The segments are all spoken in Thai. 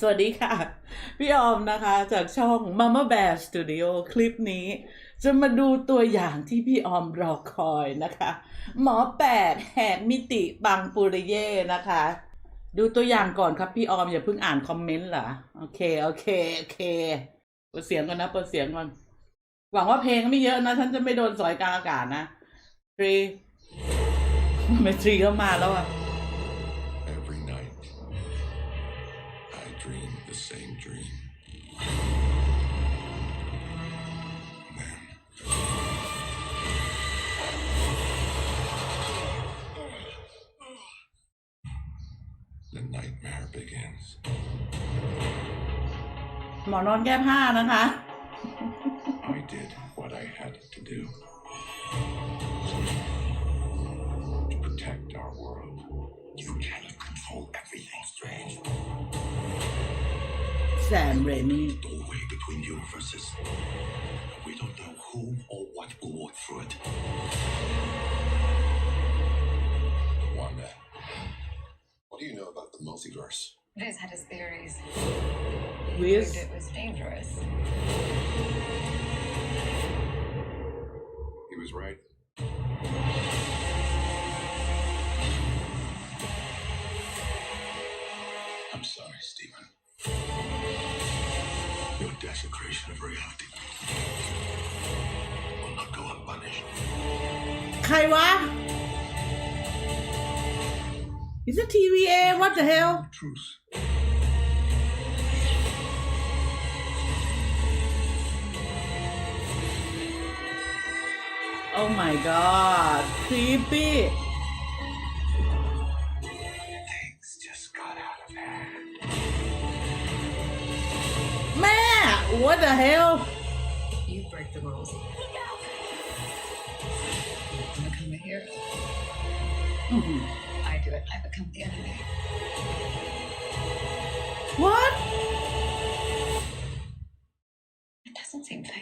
สวัสดีค่ะ พี่ออมนะคะ จากช่อง Mama Bear Studio คลิปนี้ จะมาดูตัวอย่างที่พี่ออมรอคอยนะคะ หมอแปดแหกมิติบางปุริเย่นะคะ ดูตัวอย่างก่อนครับพี่ออมอย่าเพิ่งอ่านคอมเมนต์เหรอโอเค โอเค โอเคเปิดเสียงก่อนนะเปิดเสียงก่อน หวังว่าเพลงไม่เยอะนะ ฉันจะไม่โดนสอยกลางอากาศนะทรีไมทรีก็มาแล้วอะ the nightmare begins. หมอนอนแก้ผ้านะคะ I did what I had to do to protect our world. You cannot control everything, Strange. แซมเรมี่ doorway between universes. We don't know who or what will walk through it. the multiverse? Viz had his theories. Viz? Proved it was dangerous. He was right. I'm sorry, Stephen. Your desecration of reality will not go unpunished. ใครวะ is it TVA What the hell Truth. Oh my god creepy Things just got out of hand. แม่ What the hell You break the rules. You become a hero. I do it. I become the enemy. What It doesn't seem fair.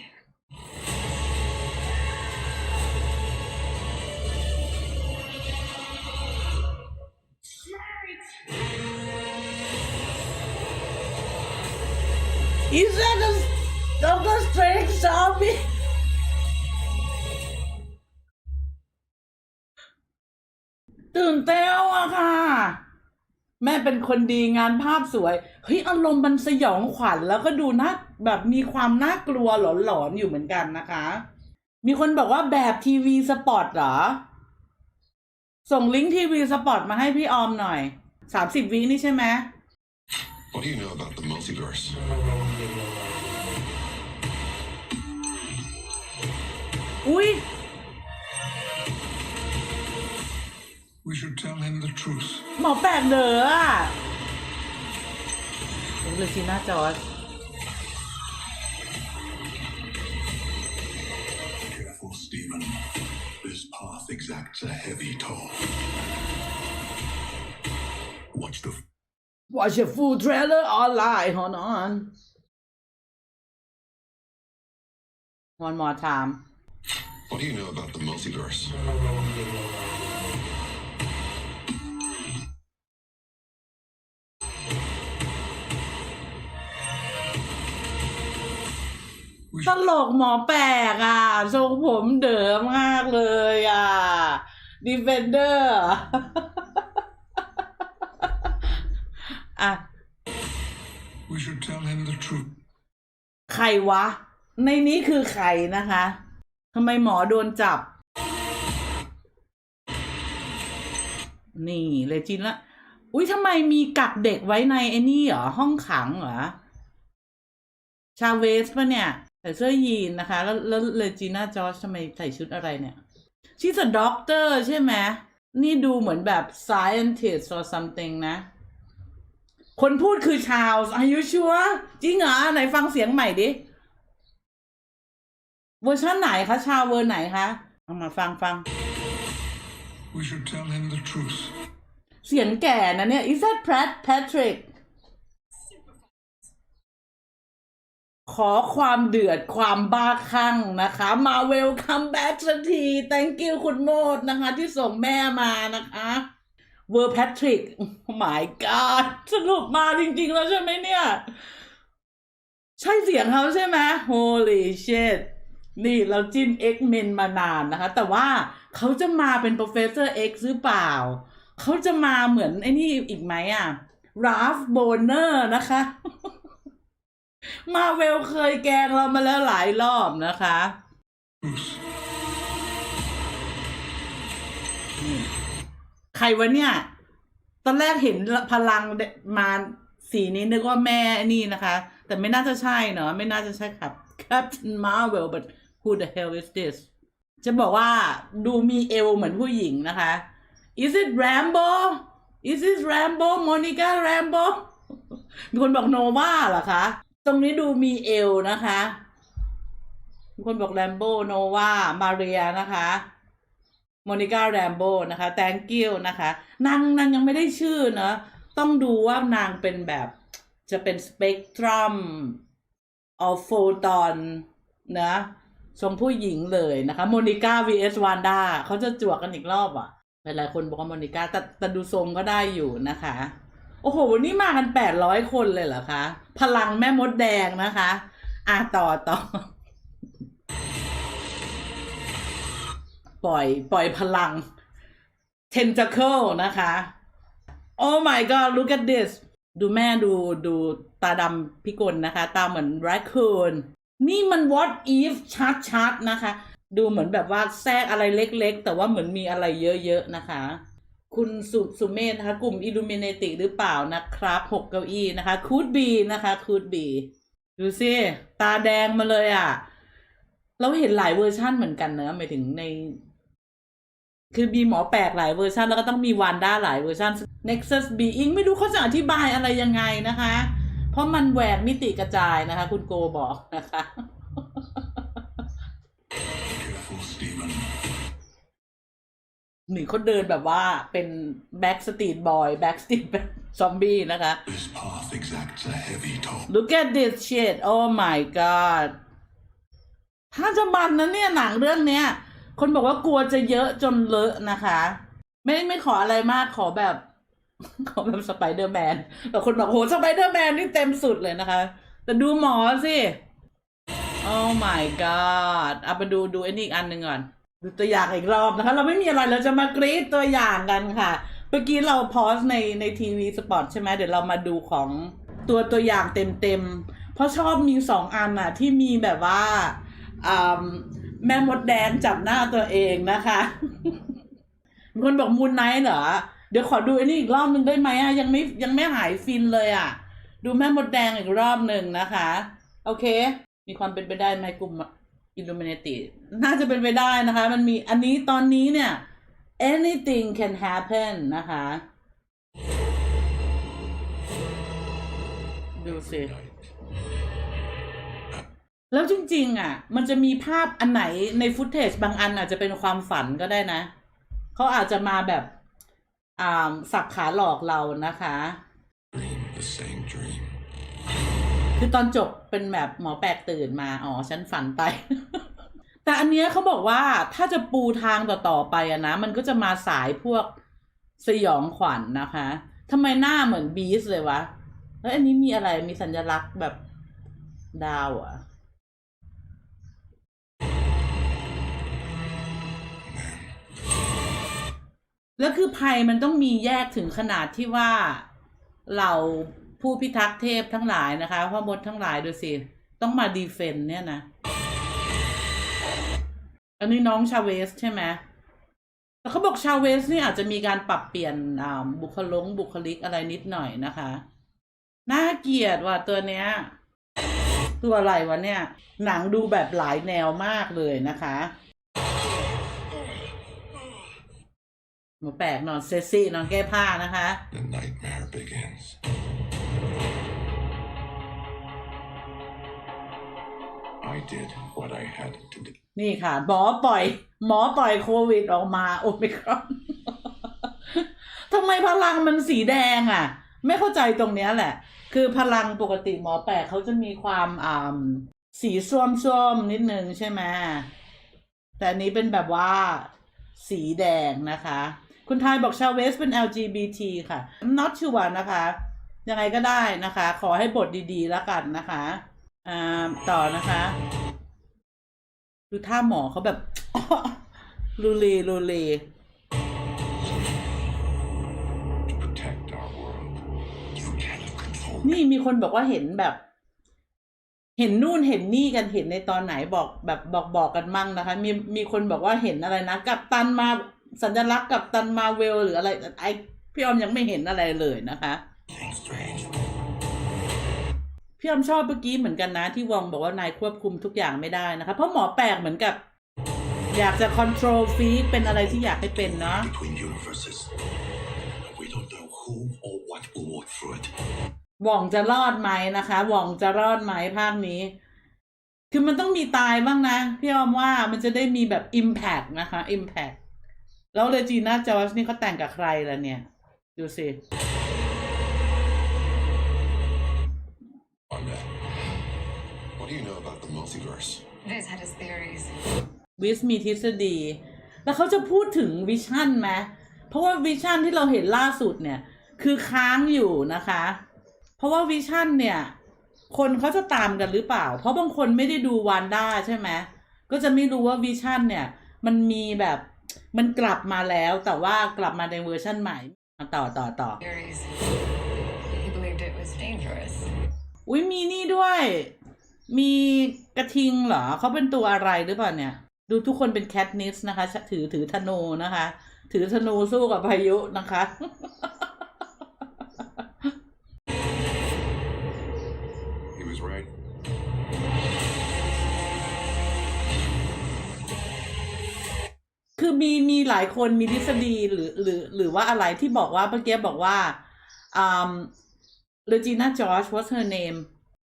Is that a Doctor Strange zombie ตื่นเต้นอะค่ะ แม่เป็นคนดีงานภาพสวยเฮ้ยอารมณ์มันสยองขวัญแล้วก็ดูน่าแบบมีความน่ากลัวหลอนๆอยู่เหมือนกันนะคะ มีคนบอกว่าแบบทีวีสปอร์ตเหรอ ส่งลิงก์ทีวีสปอร์ตมาให้พี่ออมหน่อยสามสิบวินี่ใช่ไหม What do you know about the multiverse? อุ้ We should tell him the truth. หมอแปลกเด๋ออ่ะเลจิน่าจอร์จ Careful, Stephen. This path exacts a heavy toll. Watch the Watch a full trailer online hold on one more time What do you know about the multiverse? ตลกหมอแปลกอะ ทรงผมเด๋อมากเลยอะ Defender อะ We should tell him the truth. ใครวะ ในนี้คือใครนะคะทำไมหมอโดนจับ นี่เลจินละ อุ้ยทำไมมีกักเด็กไว้ในไอ้นี่เหรอ ห้องขังเหรอ ชาเวสปะเนี่ย ใส่เสื้อยีนนะคะ แล้วแล้วเลจิน่าจอร์จทำไมใส่ชุดอะไรเนี่ยชีสด็อกเตอร์ใช่ไหมนี่ดูเหมือนแบบ scientist or something นะ คนพูดคือชาวอายุชัวจริงเหรอ ไหนฟังเสียงใหม่ดิ เวอร์ชันไหนคะชาวเวอร์ไหนคะเอามาฟังฟัง We should tell him the truth. เสียงแก่นะเนี่ย is that Pat Patrick ขอความเดือดความบ้าคลั่งนะคะ มาเวลคัมแบ็กสักที thank you คุณโมดนะคะ ที่ส่งแม่มานะคะเวอร์แพทริกหมายกาดสรุปมาจริง ๆ แล้วใช่ไหมเนี่ย ใช่เสียงเขาใช่ไหม Holy shit นี่เราจิ้น X-Men มานานนะคะ แต่ว่าเขาจะมาเป็น Professor X หรือเปล่า เขาจะมาเหมือนไอ้นี่อีกไหมอะ Ralph Boner นะคะ มาเวลเคยแกงเรามาแล้วหลายรอบนะคะใครวะเนี่ย ตอนแรกเห็นพลังมาสีนี้นึกว่าแม่นี่นะคะ แต่ไม่น่าจะใช่เนอะไม่น่าจะใช่ครับ Captain Marvel but who the hell is this จะบอกว่าดูมีเอวเหมือนผู้หญิงนะคะ Is it Rambo Is it Rambo Monica Rambo มีคนบอกโนวาเหรอคะ ตรงนี้ดูมีเอวนะคะคนบอกแรมโบ้โนวามาเรียนะคะโมนิก้าแรมโบ้นะคะ thank you นะคะนางนางยังไม่ได้ชื่อเนอะต้องดูว่านางเป็นแบบจะเป็นสเปกตรัมออฟโฟตอนนะทรงผู้หญิงเลยนะคะโมนิก้า vs วานด้าเขาจะจวกกันอีกรอบอะหลายๆคนบอกว่าโมนิก้าแต่แต่ดูทรงก็ได้อยู่นะคะ อ้โห วันนี้มากันแปดร้อยคนเลยเหรอคะ พลังแม่มดแดงนะคะ อะต่อต่อ ปล่อย ปล่อยพลัง tentacle นะคะ Oh my god look at this ดูแม่ดูดูตาดำพิกลนะคะ ตาเหมือน raccoon นี่มัน what if ชัดๆนะคะ ดูเหมือนแบบว่าแทรกอะไรเล็กๆ แต่ว่าเหมือนมีอะไรเยอะๆนะคะ คุณสุสุเมธนะคะ กลุ่ม Illuminati หรือเปล่านะครับหกเก้าอี้นะคะ could be นะคะ could be ดูสิ ตาแดงมาเลยอะ เราเห็นหลายเวอร์ชั่นเหมือนกันเนอะหมายถึงใน คือมีหมอแปลกหลายเวอร์ชันแล้วก็ต้องมีวันด้าหลายเวอร์ชัน Nexus Being ไม่รู้เขาจะอธิบายอะไรยังไงนะคะ เพราะมันแหวกมิติกระจายนะคะ คุณโกบอกนะคะ หนึ่งเขาเดินแบบว่าเป็นแบ็กสตรีทบอยแบ็กสตรีทซอมบี้นะคะ This path exacts a heavy toll. Look at this shit oh my god ถ้าจะมันนะเนี่ยหนังเรื่องเนี้ย คนบอกว่ากลัวจะเยอะจนเลอะนะคะ ไม่ไม่ขออะไรมากขอแบบ ขอแบบสไปเดอร์แมนแต่คนบอกโหสไปเดอร์แมนนี่เต็มสุดเลยนะคะ แต่ดูหมอสิ oh my god เอาไปดูดูไอ้นี่อีกอันหนึ่งก่อน ดูตัวอย่างอีกรอบนะคะ เราไม่มีอะไรเราจะมากรีดตัวอย่างกันค่ะ เมื่อกี้เราพอสในในทีวีสปอร์ตใช่ไหมเดี๋ยวเรามาดูของตัวตัวอย่างเต็มเต็มๆเพราะชอบมีสองอันอะที่มีแบบว่าอ่าแม่มดแดงจับหน้าตัวเองนะคะมีคนบอกมูนไนท์เหรอ เดี๋ยวขอดูอันนี้อีกรอบหนึ่งได้ไหมอะยังไม่ยังไม่หายฟินเลยอะดูแม่มดแดงอีกรอบหนึ่งนะคะ โอเค มีความเป็นไปได้ไหมกลุ่ม Illuminati น่าจะเป็นไปได้นะคะ มันมีอันนี้ตอนนี้เนี่ย anything can happen นะคะ ดูสิแล้วจริง ๆ อะ มันจะมีภาพอันไหนในฟุตเทจบางอันอาจจะเป็นความฝันก็ได้นะ เขาอาจจะมาแบบอ่าสับขาหลอกเรานะคะ Dream the same dream. คือตอนจบเป็นแบบหมอแปลกตื่นมา อ๋อ ฉันฝันไป แต่อันเนี้ยเขาบอกว่าถ้าจะปูทางต่อๆไปอะนะ มันก็จะมาสายพวกสยองขวัญนนะคะทำไมหน้าเหมือนบีสเลยวะ แล้วอันนี้มีอะไรมีสัญลักษณ์แบบดาวอะแล้วคือภัยมันต้องมีแยกถึงขนาดที่ว่าเรา ผู้พิทักษ์เทพทั้งหลายนะคะพ่อมดทั้งหลายดูสิ ต้องมาดีเฟนเนี่ยนะ อันนี้น้องชาเวสใช่ไหมแต่เขาบอกชาเวสนี่อาจจะมีการปรับเปลี่ยนบุคลงบุคลิกอะไรนิดหน่อยนะคะ น่าเกลียดว่ะตัวเนี้ย ตัวอะไรวะเนี่ย หนังดูแบบหลายแนวมากเลยนะคะหมูแปลกนอนเซซี่นอนแก้ผ้านะคะ The nightmare begins. I did what I had to do. นี่ค่ะ หมอปล่อย หมอปล่อยโควิดออกมาโอมิครอนทำไมพลังมันสีแดงอะ ไม่เข้าใจตรงเนี้ยแหละ คือพลังปกติหมอแปลกเขาจะมีความอ่าสีส้มๆนิดนึงใช่ไหมแต่นนี้เป็นแบบว่าสีแดงนะคะ คุณทายบอกชาวเวสเป็น LGBT ค่ะ not sure นะคะ ยังไงก็ได้นะคะ ขอให้บทดีๆแล้วกันนะคะ อ่าต่อนะคะดูท่าหมอเขาแบบลูเลลูเล To protect our world, you cannot control นี่มีคนบอกว่าเห็นแบบ เห็นนู่นเห็นนี่กันเห็นในตอนไหนบอกแบบบอกบอกกันมั่งนะคะ มีมีคนบอกว่าเห็นอะไรนะกับตันมาสัญลักษณ์กับตันมาเวลหรืออะไรไอพี่ออมยังไม่เห็นอะไรเลยนะคะ anything strange. พี่ออมชอบเมื่อกี้เหมือนกันนะ ที่วองบอกว่านายควบคุมทุกอย่างไม่ได้นะคะ เพราะหมอแปลกเหมือนกับ อยากจะ control freak เป็นอะไรที่อยากให้เป็นเนาะ Between universes, we don't know who or what will walk through it. หว่องจะรอดไหมนะคะ หว่องจะรอดไหมภาคนี้ คือมันต้องมีตายบ้างนะ พี่ออมว่ามันจะได้มีแบบ impact นะคะ impact แล้วเลจีน่าจอร์จนี่เขาแต่งกับใครล่ะเนี่ย ดูสิ what do you know about the multiverse? Viz had his theories. วิสมีทฤษฎี แล้วเขาจะพูดถึงวิชั่นไหมเพราะว่าวิชั่นที่เราเห็นล่าสุดเนี่ย คือค้างอยู่นะคะ เพราะว่าวิชั่นเนี่ย คนเขาจะตามกันหรือเปล่า เพราะบางคนไม่ได้ดูวันด้าใช่ไหมก็จะไม่รู้ว่าวิชั่นเนี่ย มันมีแบบมันกลับมาแล้วแต่ว่ากลับมาในเวอร์ชั่นใหม่อะต่อต่อต่อ Theories. He believed it was dangerous. อุ้ยมีนี่ด้วย มีกระทิงเหรอ เขาเป็นตัวอะไรหรือเปล่าเนี่ย ดูทุกคนเป็นแคทนิสนะคะ ถือถือธนูนะคะ ถือธนูสู้กับพายุนะคะ He was right. คือมีมีหลายคนมีทฤษฎีหรือหรือหรือว่าอะไรที่บอกว่าเมื่อกี้บอกว่าอ่าเลจีน่าจอร์จ what's her name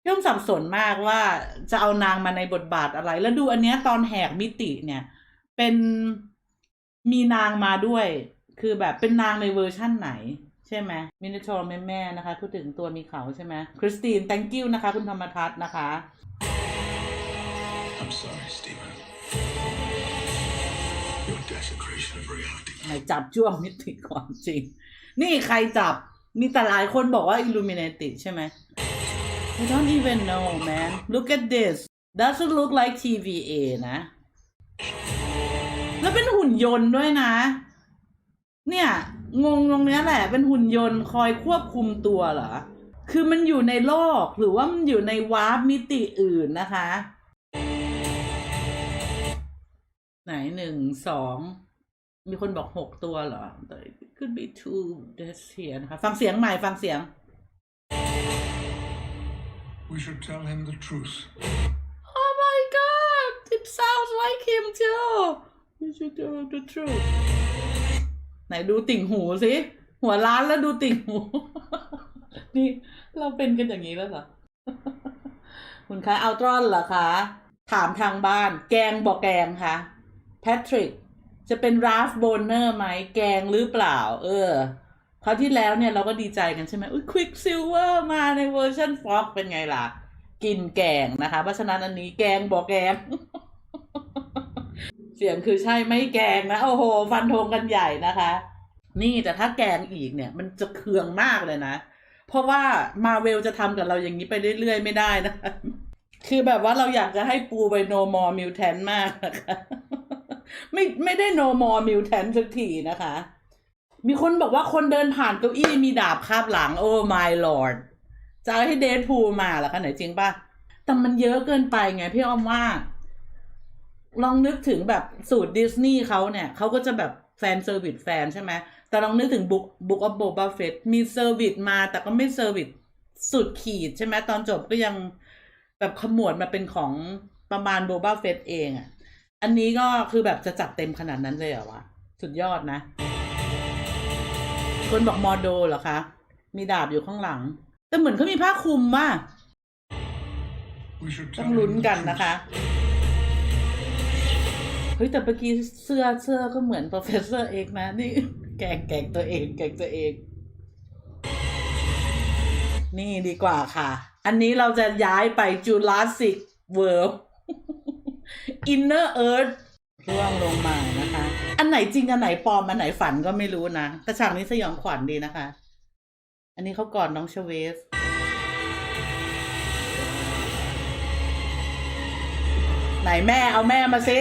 ย่อมสับสนมากว่าจะเอานางมาในบทบาทอะไร แล้วดูอันเนี้ยตอนแหกมิติเนี่ย เป็นมีนางมาด้วย คือแบบเป็นนางในเวอร์ชั่นไหน ใช่ไหมมินิทอร์แม่แม่ๆนะคะพูดถึงตัวมีเขาใช่ไหมคริสติน thank you นะคะ คุณธรรมทัศน์นะคะ I'm sorry, Stephen. Your desecration of reality. ไหนจับจ้วงมิติความจริง นี่ใครจับ มีแต่หลายคนบอกว่า Illuminati ใช่ไหม I don't even know man look at this doesn't look like TVA นะ แล้วเป็นหุ่นยนต์ด้วยนะ เนี่ย งงตรงเนี้ยแหละ เป็นหุ่นยนต์คอยควบคุมตัวเหรอ คือมันอยู่ในโลกหรือว่ามันอยู่ในวาร์ปมิติอื่นนะคะ ไหนหนึ่งสองมีคนบอกหกตัวเหรอ it could be two this here นะคะ ฟังเสียงใหม่ฟังเสียง We should tell him the truth. Oh my god it sounds like him too you should tell him the truth ไหนดูติ่งหูสิ หัวล้านแล้วดูติ่งหู นี่เราเป็นกันอย่างนี้แล้วเหรอ คุณคะอัลตรอนเหรอคะ ถามทางบ้าน แกงบอกแกงคะแพทริก จะเป็นราฟโบนเนอร์ไหม แกงหรือเปล่า เออ คราวที่แล้วเนี่ยเราก็ดีใจกันใช่ไหมอุ้ยควิกซิลเวอร์มาในเวอร์ชันฟ็อกเป็นไงล่ะ กินแกงนะคะ เพราะฉะนั้นอันนี้แกงบอกแกง เสียงคือใช่ไม่แกงนะ โอ้โห ฟันธงกันใหญ่นะคะ นี่แต่ถ้าแกงอีกเนี่ย มันจะเคืองมากเลยนะ เพราะว่ามาเวลจะทำกับเราอย่างนี้ไปเรื่อยๆ ไม่ได้นะคือแบบว่าเราอยากจะให้ปูไป no more mutant มากนะคะ ไม่ไม่ได้ no more mutant สักทีนะคะ มีคนบอกว่าคนเดินผ่านเก้าอี้มีดาบคาบหลัง โอ้ my lord จะให้เดทพูมาเหรอคะไหนจริงป่ะ แต่มันเยอะเกินไปไงพี่อ้อมว่า ลองนึกถึงแบบสูตรดิสนีย์เขาเนี่ยเขาก็จะแบบแฟนเซอร์วิสแฟนใช่ไหม แต่ลองนึกถึงบุ๊กบุ๊กออฟโบบาเฟตมีเซอร์วิสมา แต่ก็ไม่เซอร์วิสสุดขีดใช่ไหมตอนจบก็ยังแบบขมวดมาเป็นของประมาณโบบาเฟตเองอะ อันนี้ก็คือแบบจะจัดเต็มขนาดนั้นเลยเหรอวะ สุดยอดนะ คนบอกมอโดเหรอคะ มีดาบอยู่ข้างหลัง แต่เหมือนเขามีผ้าคลุมว่ะต้องลุ้นกันนะคะ เฮ้ยแต่เมื่อกี้เสื้อเสื้อก็เหมือน professor เอกนะนี่ แกงแกงตัวเอง แกงตัวเอง นี่ดีกว่าค่ะ อันนี้เราจะย้ายไป Jurassic World Inner Earth ร่วงลงมานะคะ อันไหนจริงอันไหนปลอมอันไหนฝันก็ไม่รู้นะแต่ฉากนี้สยองขวัญดีนะคะ อันนี้เขากอดน้องเชเวสไหนแม่เอาแม่มาซิ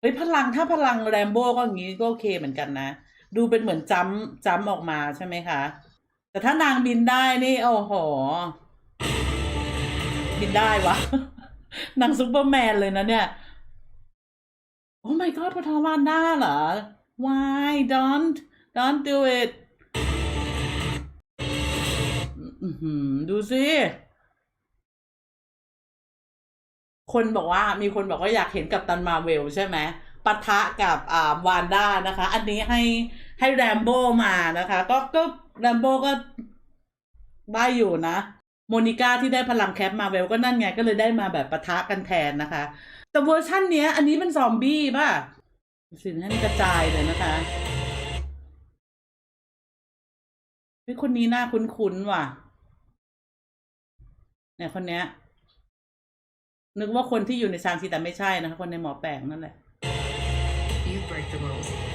เฮ้ยพลังถ้าพลังแรมโบ้ก็อย่างนี้ก็โอเคเหมือนกันนะ ดูเป็นเหมือนจ้ำจ้ำออกมาใช่ไหมคะ แต่ถ้านางบินได้นี่ โอ้โห บินได้วะ นางซูเปอร์แมนเลยนะเนี่ย โอ้ my god ปทวานด้าเหรอ why don't don't do it ดูสิ คนบอกว่ามีคนบอกว่าอยากเห็นกับตันมาเวลใช่ไหมปะทะกับอ่าวานด้านะคะ อันนี้ให้ให้แรมโบ้มานะคะ ก็ก็แรมโบ้ก็ได้อยู่นะ โมนิก้าที่ได้พลังแคปมาเวลก็นั่นไงก็เลยได้มาแบบปะทะกันแทนนะคะ แต่เวอร์ชั่นเนี้ย อันนี้เป็นซอมบี้ป่ะ สิ่งให้มันกระจายเลยนะคะเฮ้ยคนนี้น่าคุ้นๆว่ะ เนี่ยคนเนี้ย นึกว่าคนที่อยู่ในซานซีแต่ไม่ใช่นะคะ คนในหมอแปลงนั่นแหละ You break the rules.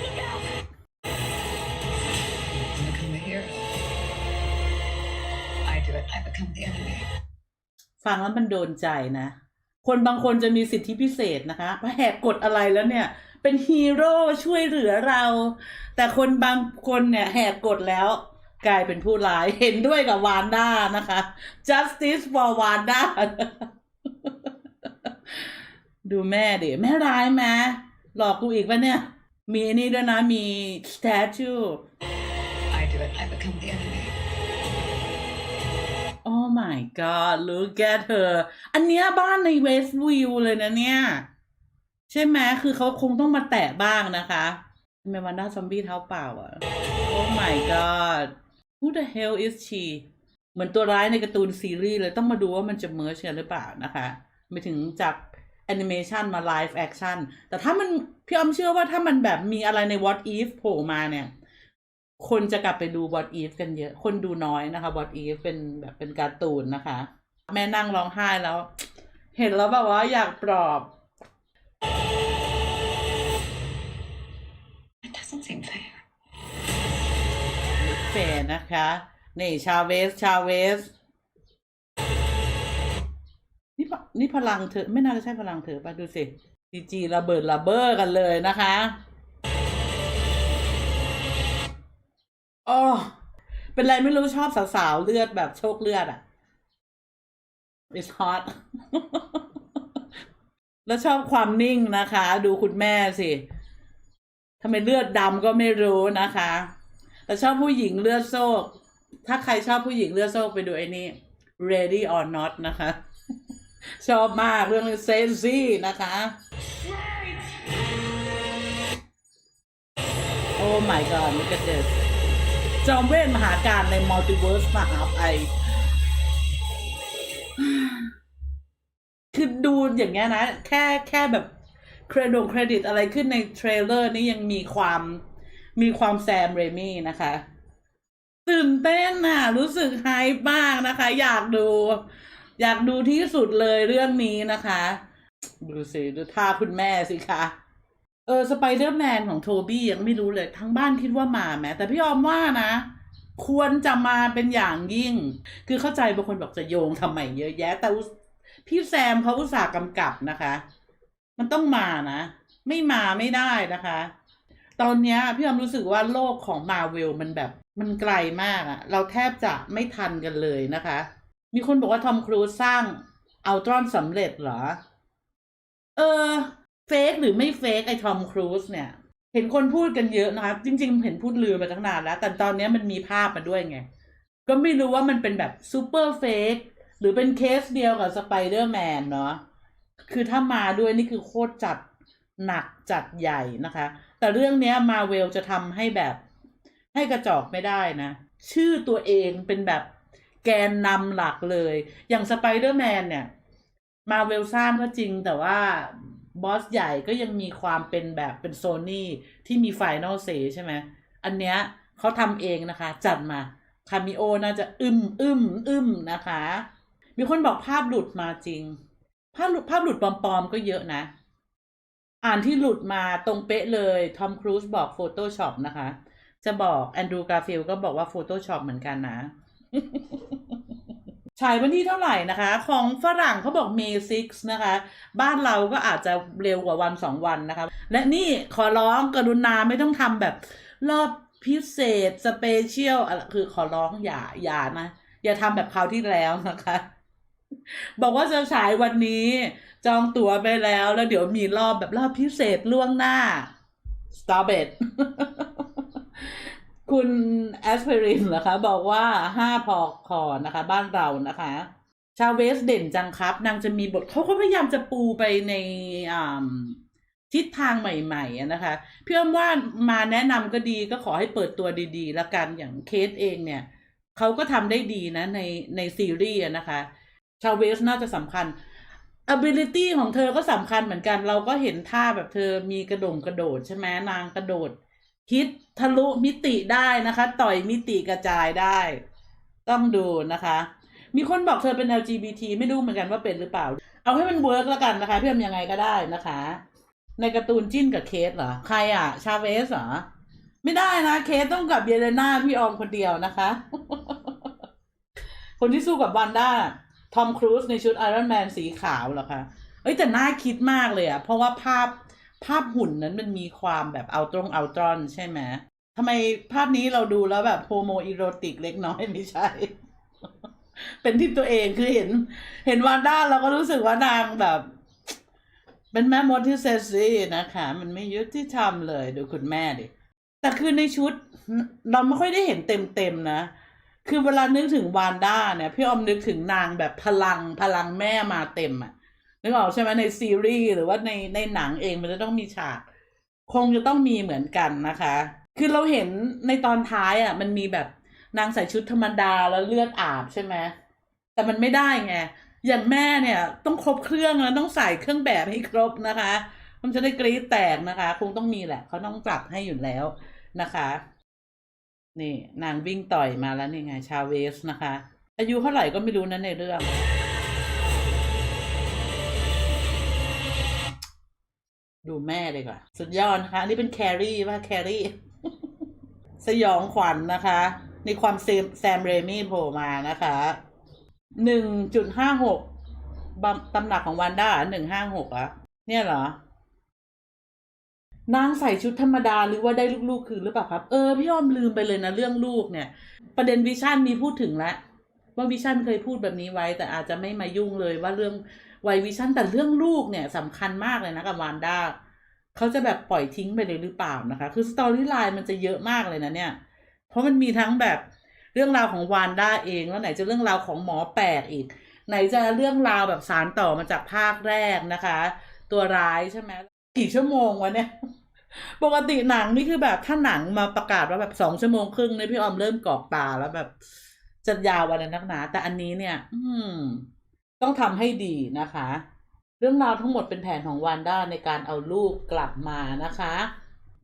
I do it. I become the enemy. ฟังแล้วมันโดนใจนะ คนบางคนจะมีสิทธิพิเศษนะคะพอแหกกฎอะไรแล้วเนี่ย เป็นฮีโร่ช่วยเหลือเรา แต่คนบางคนเนี่ยแหกกฎแล้ว กลายเป็นผู้ร้ายเห็นด้วยกับวานด้านะคะ justice for วานด้าดูแม่ดิแม่ร้ายไหมหลอกกูอีกปะเนี่ย มีนี่ด้วยนะมี statue my god look at her อันเนี้ยบ้านในเวสต์วิวเลยนะเนี่ย ใช่ไหมคือเขาคงต้องมาแตะบ้างนะคะทำไมวันด้าซอมบี้เท้าเปล่าอะ Oh my god who the hell is she เหมือนตัวร้ายในการ์ตูนซีรีส์เลยต้องมาดูว่ามันจะเมิร์ชกันหรือเปล่านะคะไปถึงจากแอนิเมชันมาไลฟ์แอคชั่นแต่ถ้ามันพี่ออมเชื่อว่าถ้ามันแบบมีอะไรใน What If โผล่มาเนี่ย คนจะกลับไปดู What If กันเยอะ คนดูน้อยนะคะ What If เป็นแบบเป็นการ์ตูนนะคะ แม่นั่งร้องไห้แล้ว เห็นแล้วแบบว่าอยากปลอบ It doesn't seem fair. เฟนนะคะ นี่ชาเวส ชาเวส นี่พนี่พลังเธอ ไม่น่าจะใช่พลังเธอป่ะ ดูสิจีจีระเบิดระเบ้อกันเลยนะคะ โอ้เป็นไรไม่รู้ชอบสาวๆ เลือดแบบโชคเลือดอะ it's hot แล้วชอบความนิ่งนะคะ ดูคุณแม่สิทำไมเลือดดำก็ไม่รู้นะคะ แต่ชอบผู้หญิงเลือดโซก ถ้าใครชอบผู้หญิงเลือดโซกไปดูไอ้นี่ ready or not นะคะ ชอบมากเรื่องเซนซี่นะคะ โอ้ my god look at this จอมเวทมหาการในมัลติเวิร์สมหาภัยคือดูอย่างเงี้ยนะ แค่แค่แบบเครดงเครดิตอะไรขึ้นในเทรลเลอร์นี่ยังมีความมีความแซมเรมี่นะคะ ตื่นเต้นน่ะ รู้สึกไฮป์มากนะคะ อยากดู อยากดูที่สุดเลยเรื่องนี้นะคะ ดูสิดูท่าคุณแม่สิคะ เออสไปเดอร์แมนของโทบี้ยังไม่รู้เลย ทั้งบ้านคิดว่ามาไหมแต่พี่ออมว่านะ ควรจะมาเป็นอย่างยิ่ง คือเข้าใจบางคนบอกจะโยงทำไมเยอะแยะ แต่พี่แซมเขาอุตส่าห์กำกับนะคะ มันต้องมานะ ไม่มาไม่ได้นะคะ ตอนนี้พี่ออมรู้สึกว่าโลกของมาเวลมันแบบมันไกลมากอะเราแทบจะไม่ทันกันเลยนะคะ มีคนบอกว่าทอมครูซสร้างอัลตรอนสำเร็จเหรอ เออ เฟกหรือไม่เฟกไอ้ทอมครูซเนี่ย เห็นคนพูดกันเยอะนะคะ จริง ๆ เห็นพูดลือไปตั้งนานแล้ว แต่ตอนนี้มันมีภาพมาด้วยไง ก็ไม่รู้ว่ามันเป็นแบบซูเปอร์เฟกหรือเป็นเคสเดียวกับสไปเดอร์แมนเนาะคือถ้ามาด้วยนี่คือโคตรจัดหนักจัดใหญ่นะคะ แต่เรื่องนี้มาเวลจะทำให้แบบให้กระจอกไม่ได้นะ ชื่อตัวเองเป็นแบบแกนนำหลักเลย อย่างสไปเดอร์แมนเนี่ย มาเวลสร้างก็จริงแต่ว่า บอสใหญ่ก็ยังมีความเป็นแบบเป็นโซนี่ที่มีไฟนอลเซใช่ไหมอันเนี้ยเขาทำเองนะคะ จัดมาคามิโอน่าจะอึมอึมอึมนะคะ มีคนบอกภาพหลุดมาจริง ภาพหลุดภาพหลุดปลอมๆก็เยอะนะ อ่านที่หลุดมาตรงเป๊ะเลยทอมครูซบอก Photoshop นะคะ จะบอกแอนดรูกราฟิลก็บอกว่า Photoshop เหมือนกันนะ ฉายวันที่เท่าไหร่นะคะ ของฝรั่งเขาบอก May 6 นะคะ บ้านเราก็อาจจะเร็วกว่าวันสองวันนะคะ และนี่ขอร้องกรุณาไม่ต้องทำแบบรอบพิเศษสเปเชียลอะไรคือขอร้องอย่าอย่านะ อย่าทำแบบคราวที่แล้วนะคะ บอกว่าจะฉายวันนี้จองตั๋วไปแล้วแล้วเดี๋ยวมีรอบแบบรอบพิเศษล่วงหน้า Stop it คุณแอสเพรินเหรอคะ บอกว่าห้าพอคอนะคะ บ้านเรานะคะ ชาวเวสเด่นจังครับ นางจะมีบทเขาก็พยายามจะปูไปในทิศทางใหม่ๆนะคะ เพื่อว่ามาแนะนำก็ดีก็ขอให้เปิดตัวดีๆล้วกันอย่างเคสเองเนี่ยเขาก็ทำได้ดีนะในในซีรีส์นะคะ ชาวเวสน่าจะสำคัญ ability ของเธอก็สำคัญเหมือนกัน เราก็เห็นท่าแบบเธอมีกระโดงกระโดดใช่ไหมนางกระโดดฮิต ทะลุมิติได้นะคะ ต่อยมิติกระจายได้ ต้องดูนะคะ มีคนบอกเธอเป็น LGBT ไม่รู้เหมือนกันว่าเป็นหรือเปล่า เอาให้มันเวิร์กแล้วกันนะคะ เพื่อมยังไงก็ได้นะคะ ในการ์ตูนจิ้นกับเคสเหรอ ใครอะชาเวสเหรอ ไม่ได้นะ เคสต้องกับเยเลนาพี่ออมคนเดียวนะคะ คนที่สู้กับวันด้าทอมครูซในชุดไอรอนแมนสีขาวเหรอคะเอ้ยแต่น่าคิดมากเลยอะเพราะว่าภาพ ภาพหุ่นนั้นมันมีความแบบเอาตรงเอาตรอนใช่ไหมทำไมภาพนี้เราดูแล้วแบบโฮโมอีโรติกเล็กน้อยไม่ใช่ เป็นที่ตัวเองคือเห็น เห็นวานด้าเราก็รู้สึกว่านางแบบ เป็นแม่มดที่เซ็กซี่นะคะ มันไม่ยุติธรรมเลยดูคุณแม่ดิ แต่คือในชุด เราไม่ค่อยได้เห็นเต็มๆนะ คือเวลานึกถึงวานด้าเนี่ย พี่อมนึกถึงนางแบบพลังพลังแม่มาเต็มอะ นึกออกใช่ไหมในซีรีส์หรือว่าในในหนังเองมันจะต้องมีฉาก คงจะต้องมีเหมือนกันนะคะ คือเราเห็นในตอนท้ายอะมันมีแบบนางใส่ชุดธรรมดาแล้วเลือดอาบใช่ไหมแต่มันไม่ได้ไงอย่างแม่เนี่ย ต้องครบเครื่องแล้วต้องใส่เครื่องแบบให้ครบนะคะ มันจะได้กรี๊ดแตกนะคะ คงต้องมีแหละ เขาต้องปรับให้อยู่แล้วนะคะ นี่นางวิ่งต่อยมาแล้วนี่ไง ชาเวสนะคะ อายุเท่าไหร่ก็ไม่รู้นะในเรื่อง ดูแม่เลยค่ะ สุดยอดนะคะ อันนี่เป็นแครี่ว่าแครี่ สยองขวัญนะคะ ในความเซมแซมเรมี่โผล่มานะคะหนึ่งจุดห้าหกตำหนักของวันด้าหนึ่งห้าหกอะเนี่ยเหรอ นางใส่ชุดธรรมดาหรือว่าได้ลูกๆ คืนหรือเปล่าครับ เออพี่อ้อมลืมไปเลยนะเรื่องลูกเนี่ย ประเด็นวิชั่นมีพูดถึงแล้วว่าวิชั่นเคยพูดแบบนี้ไว้ แต่อาจจะไม่มายุ่งเลยว่าเรื่อง วัยวิชั่นแต่เรื่องลูกเนี่ยสำคัญมากเลยนะกับวานด้าเขาจะแบบปล่อยทิ้งไปเลยหรือเปล่านะคะ คือสตอรี่ไลน์มันจะเยอะมากเลยนะเนี่ย เพราะมันมีทั้งแบบเรื่องราวของวานด้าเองแล้วไหนจะเรื่องราวของหมอแปลกอีก ไหนจะเรื่องราวแบบสารต่อมาจากภาคแรกนะคะ ตัวร้ายใช่ไหมกี่ชั่วโมงวะเนี่ยปกติหนังนี่คือแบบถ้าหนังมาประกาศว่าแบบสองชั่วโมงครึ่งเนี่ยพี่ออมเริ่มกรอกตาแล้วแบบจะยาววันนักหนา แต่อันนี้เนี่ย อืม ต้องทำให้ดีนะคะ เรื่องราวทั้งหมดเป็นแผนของวานด้าในการเอาลูกกลับมานะคะ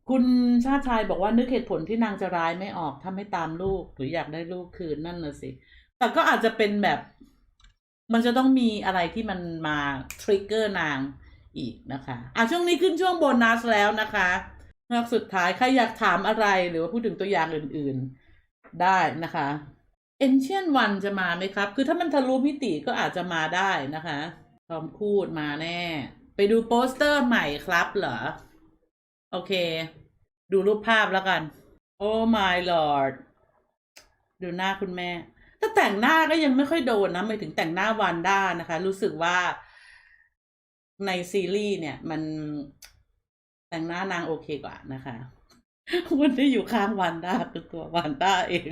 คุณชาติชายบอกว่านึกเหตุผลที่นางจะร้ายไม่ออกถ้าไม่ตามลูกหรืออยากได้ลูกคืนนั่นน่ะสิแต่ก็อาจจะเป็นแบบ มันจะต้องมีอะไรที่มันมาทริกเกอร์นางอีกนะคะอะช่วงนี้ขึ้นช่วงโบนัสแล้วนะคะรอบสุดท้ายใครอยากถามอะไรหรือว่าพูดถึงตัวอย่างอื่น ๆ ได้นะคะ Ancient One จะมาไหมครับ คือถ้ามันทะลุมิติก็อาจจะมาได้นะคะทอมพูดมาแน่ ไปดูโปสเตอร์ใหม่ครับเหรอ โอเค ดูรูปภาพแล้วกัน โอ้ my lord ดูหน้าคุณแม่ ถ้าแต่งหน้าก็ยังไม่ค่อยโดนนะหมายถึงแต่งหน้าวานด้านะคะ รู้สึกว่าในซีรีส์เนี่ย มันแต่งหน้านางโอเคกว่านะคะวันที่อยู่ข้างวานด้าคือตัววานด้าเอง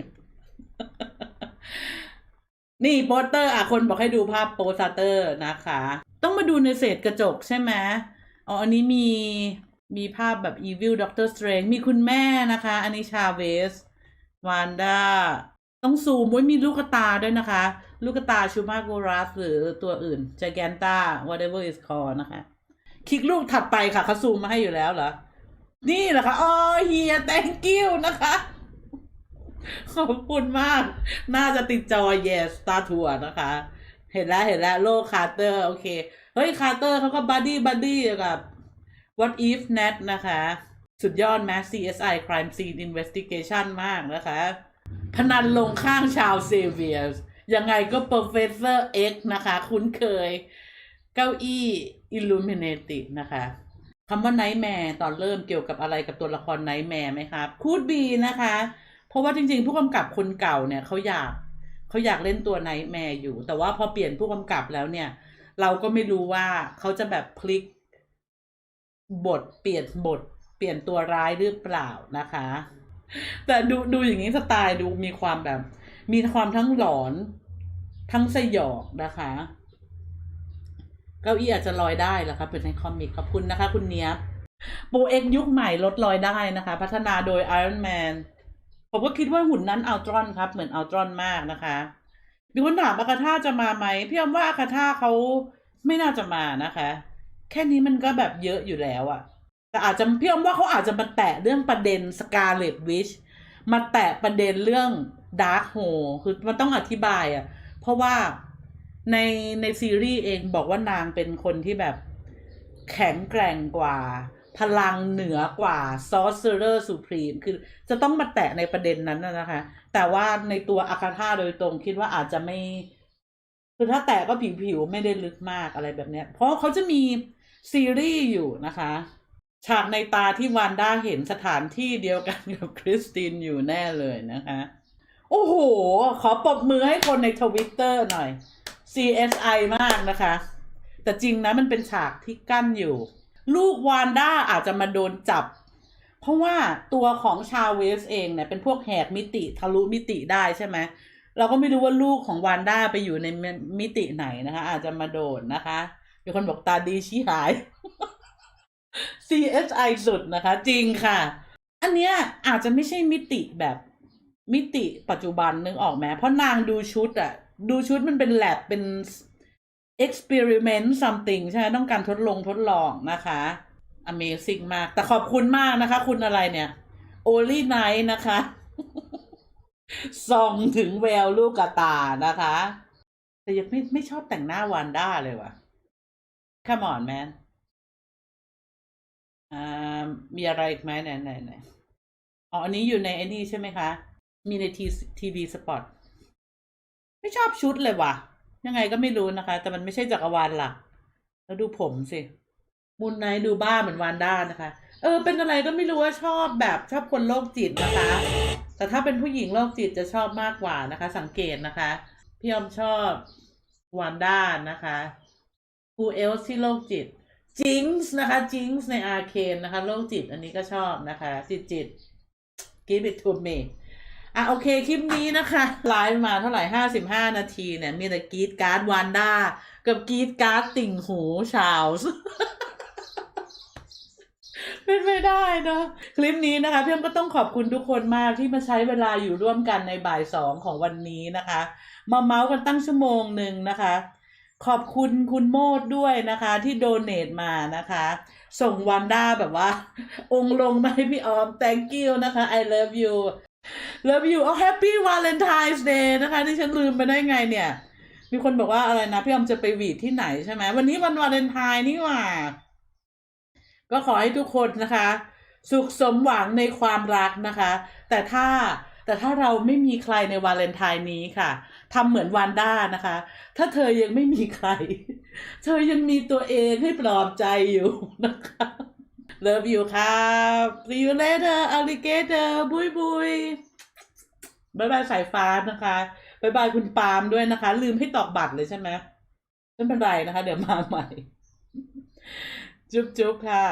นี่โปสเตอร์อะคนบอกให้ดูภาพโปสเตอร์นะคะ ต้องมาดูในเศษกระจกใช่ไหมอ๋ออันนี้มีมีภาพแบบ Evil Doctor Strange มีคุณแม่นะคะ อันนี้ชาเวสวานด้าต้องซูมไว้มีลูกตาด้วยนะคะ ลูกตาชูมาโกรัสหรือตัวอื่น j แกนตา whatever is called นะคะ คลิกลูกถัดไปค่ะเขาซูมมาให้อยู่แล้วเหรอ นี่แหละค่ะอ๋อเฮีย thank you นะคะ ขอบคุณมาก น่าจะติดจอ yes ตาถั่วนะคะ เห็นแล้วเห็นแล้วโลคาร์เตอร์ โอเค เฮ้ยคาร์เตอร์เขาก็บัดดี้บัดดี้กับ What if Nat นะคะ สุดยอดแม CSI Crime Scene Investigation มากนะคะ พนันลงข้างชาวเซเวียสยังไงก็ Professor X นะคะ คุ้นเคย เก้าอี้ Illuminati นะคะคำว่า Nightmare ตอนเริ่มเกี่ยวกับอะไรกับตัวละคร Nightmare ไหมครับคูดบีนะคะ ราะว่าจริงๆ ผู้กำกับคนเก่าเนี่ยเขาอยากเขาอยากเล่นตัว Nightmare อยู่ แต่ว่าพอเปลี่ยนผู้กำกับแล้วเนี่ย เราก็ไม่รู้ว่าเขาจะแบบพลิก บทเปลี่ยนบท เปลี่ยนตัวร้ายหรือเปล่านะคะ แต่ดูดูอย่างนี้สไตล์ดูมีความแบบ มีความทั้งหลอน ทั้งสยองนะคะเก้าอี้อาจจะลอยได้เหรอคะเป็นในคอมิกขอบคุณนะคะ คุณเนี้ยโปรเอ็กยุคใหม่ลดลอยได้นะคะ พัฒนาโดย Iron Man ผมก็คิดว่าหุ่นนั้นอัลตรอนครับ เหมือนอัลตรอนมากนะคะมีคนถามอากาธาจะมาไหมพี่อมว่าอากาธาเขาไม่น่าจะมานะคะ แค่นี้มันก็แบบเยอะอยู่แล้วอะแต่อาจจะพี่อมว่าเขาอาจจะมาแตะเรื่องประเด็น Scarlet Witch มาแตะประเด็นเรื่อง Dark Hole คือมันต้องอธิบายอะเพราะว่าในในซีรีส์เองบอกว่านางเป็นคนที่แบบแข็งแกร่งกว่า พลังเหนือกว่า Sorcerer Supreme คือจะต้องมาแตะในประเด็นนั้นนะนะคะ แต่ว่าในตัวอาคาธาโดยตรงคิดว่าอาจจะไม่ คือถ้าแตะก็ผิวๆ ไม่ได้ลึกมากอะไรแบบเนี้ย เพราะเขาจะมีซีรีส์อยู่นะคะ ฉากในตาที่วานด้าเห็นสถานที่เดียวกันกับคริสตินอยู่แน่เลยนะคะ โอ้โห ขอปรบมือให้คนในทวิตเตอร์หน่อย CSI มากนะคะ แต่จริงนะมันเป็นฉากที่กั้นอยู่ ลูกวานด้าอาจจะมาโดนจับ เพราะว่าตัวของชาวเวสเองเนี่ยเป็นพวกแหกมิติทะลุมิติได้ใช่ไหมเราก็ไม่รู้ว่าลูกของวานด้าไปอยู่ในมิติไหนนะคะ อาจจะมาโดนนะคะมีคนบอกตาดีชี้หาย CSI สุดนะคะ จริงค่ะ อันเนี้ยอาจจะไม่ใช่มิติแบบมิติปัจจุบันนึกออกไหมเพราะนางดูชุดอะดูชุดมันเป็นแลบเป็น experiment something ใช่ไหมต้องการทดลองทดลองนะคะ Amazing มาก แต่ขอบคุณมากนะคะ คุณอะไรเนี่ย Only Night นะคะส่องถึงแววลูกกระตานะคะ แต่ยังไม่ไม่ชอบแต่งหน้าวานด้าเลยว่ะ Come on man อ่ามีอะไรอีกไหมไหนไหนไหนอ๋ออันนี้อยู่ในไอ้นี่ใช่ไหมคะ มีในทีทีวีสปอตไม่ชอบชุดเลยว่ะ ยังไงก็ไม่รู้นะคะ แต่มันไม่ใช่จักรวาลหลัก แล้วดูผมสิมูนไนดูบ้าเหมือนวานด้านะคะ เออ เป็นอะไรก็ไม่รู้ว่าชอบแบบชอบคนโรคจิตนะคะ แต่ถ้าเป็นผู้หญิงโรคจิตจะชอบมากกว่านะคะ สังเกตนะคะ พี่อมชอบวานด้านะคะคูเอลที่โรคจิตจิงส์นะคะจิงส์ในอาเคนนะคะโรคจิตอันนี้ก็ชอบนะคะจิตจิต give it to me อะโอเค คลิปนี้นะคะไลฟ์มาเท่าไหร่ห้าสิบห้านาทีเนี่ย มีแต่กรีดการ์ดวานด้า กับกรีดการ์ดติ่งหูชาวส์เป็นไม่ได้เนอะคลิปนี้นะคะ เพี่อมก็ต้องขอบคุณทุกคนมากที่มาใช้เวลาอยู่ร่วมกันในบ่ายสองของวันนี้นะคะ มาเมาส์กันตั้งชั่วโมงหนึ่งนะคะ ขอบคุณคุณโมดด้วยนะคะ ที่โดเน a มานะคะ ส่งวันด้าแบบว่า องลงมาให้พี่ออม thank you นะคะ I love you love you อ๋อ happy Valentine's Day นะคะที่ฉันลืมไปได้ไงเนี่ย มีคนบอกว่าอะไรนะ พี่ออมจะไปหวีดที่ไหนใช่ไหมวันนี้วันวาเลนไทน์นี่หว่า ก็ขอให้ทุกคนนะคะ สุขสมหวังในความรักนะคะ แต่ถ้าแต่ถ้าเราไม่มีใครในวาเลนไทน์นี้ค่ะทำเหมือนวานด้านะคะ ถ้าเธอยังไม่มีใคร เธอยังมีตัวเองให้ปลอบใจอยู่นะคะ Love you ครับ See you later alligator บุยบุยบายบายสายฟ้านะคะบายบายคุณปาล์มด้วยนะคะ ลืมให้ตอกบัตรเลยใช่ไหมไม่เป็นไรนะคะ เดี๋ยวมาใหม่ จุ๊บจุ๊บค่ะ